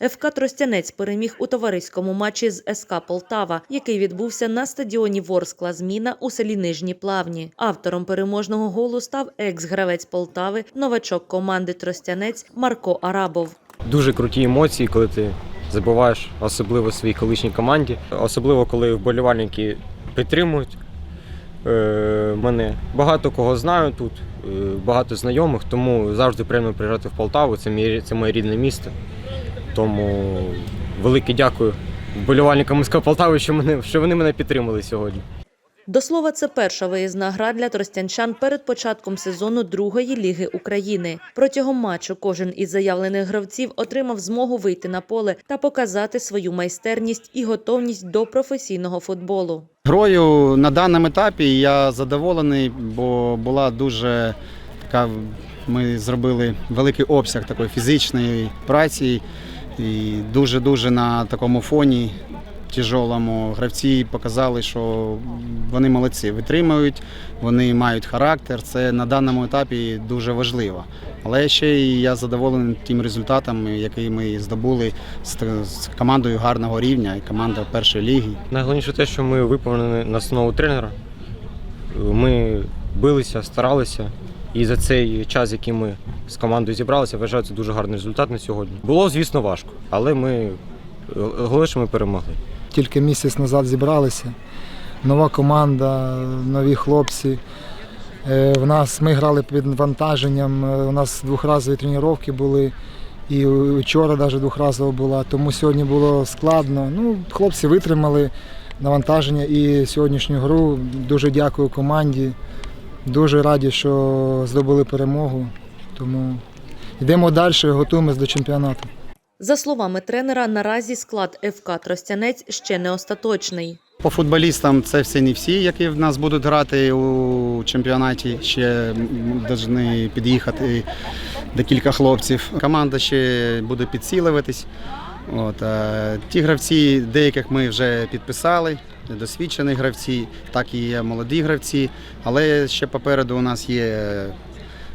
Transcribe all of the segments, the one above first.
ФК Тростянець переміг у товариському матчі з СК Полтава, який відбувся на стадіоні Ворскла Зміна у селі Нижні Плавні. Автором переможного голу став екс-гравець Полтави, новачок команди Тростянець Марко Арабов. Дуже круті емоції, коли ти забуваєш, особливо своїй колишній команді, особливо коли вболівальники підтримують. Е, мене багато кого знаю тут, е, багато знайомих, тому завжди приємно приїжджати в Полтаву. Це моє рідне місто. Тому велике дякую вболівальникам СК Полтави, що мене що вони мене підтримали сьогодні. До слова, це перша виїзна гра для тростянчан перед початком сезону другої ліги України. Протягом матчу кожен із заявлених гравців отримав змогу вийти на поле та показати свою майстерність і готовність до професійного футболу. Грою на даному етапі я задоволений, бо була дуже така. Ми зробили великий обсяг такої фізичної праці і дуже-дуже на такому фоні тяжолому гравці показали, що вони молодці, витримують, вони мають характер. Це на даному етапі дуже важливо. Але ще й я задоволений тим результатом, який ми здобули з, командою гарного рівня і команда першої ліги. Найголовніше те, що ми виповнені на основу тренера. Ми билися, старалися. І за цей час, який ми з командою зібралися, вважаю, це дуже гарний результат на сьогодні. Було, звісно, важко, але ми головне, що ми перемогли. Тільки місяць назад зібралися. Нова команда, нові хлопці. Е, В нас ми грали під навантаженням. е, У нас двохразові тренування були. І вчора навіть двохразово була, тому сьогодні було складно. Ну, хлопці витримали навантаження і сьогоднішню гру. Дуже дякую команді. Дуже раді, що здобули перемогу. Тому йдемо далі, готуємось до чемпіонату. За словами тренера, наразі склад ФК Тростянець ще не остаточний. По футболістам це все не всі, які в нас будуть грати у чемпіонаті. Ще повинні під'їхати декілька хлопців. Команда ще буде підсилюватись. От, е, ті гравці, деяких ми вже підписали, досвідчені гравці, так і є молоді гравці. Але ще попереду у нас є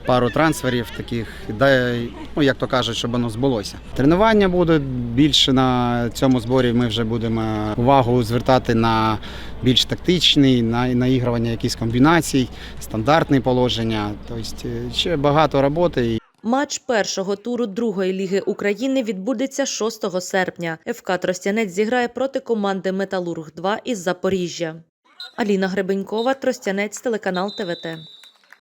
пару трансферів таких, дай, ну як то кажуть, щоб воно збулося. Тренування буде більше на цьому зборі. Ми вже будемо увагу звертати на більш тактичний, на наігрування якихось комбінацій, стандартні положення. Тобто е, ще багато роботи. Матч першого туру другої ліги України відбудеться 6 серпня. ФК Тростянець зіграє проти команди Металург 2 із Запоріжжя. Аліна Гребенькова, Тростянець, телеканал ТВТ.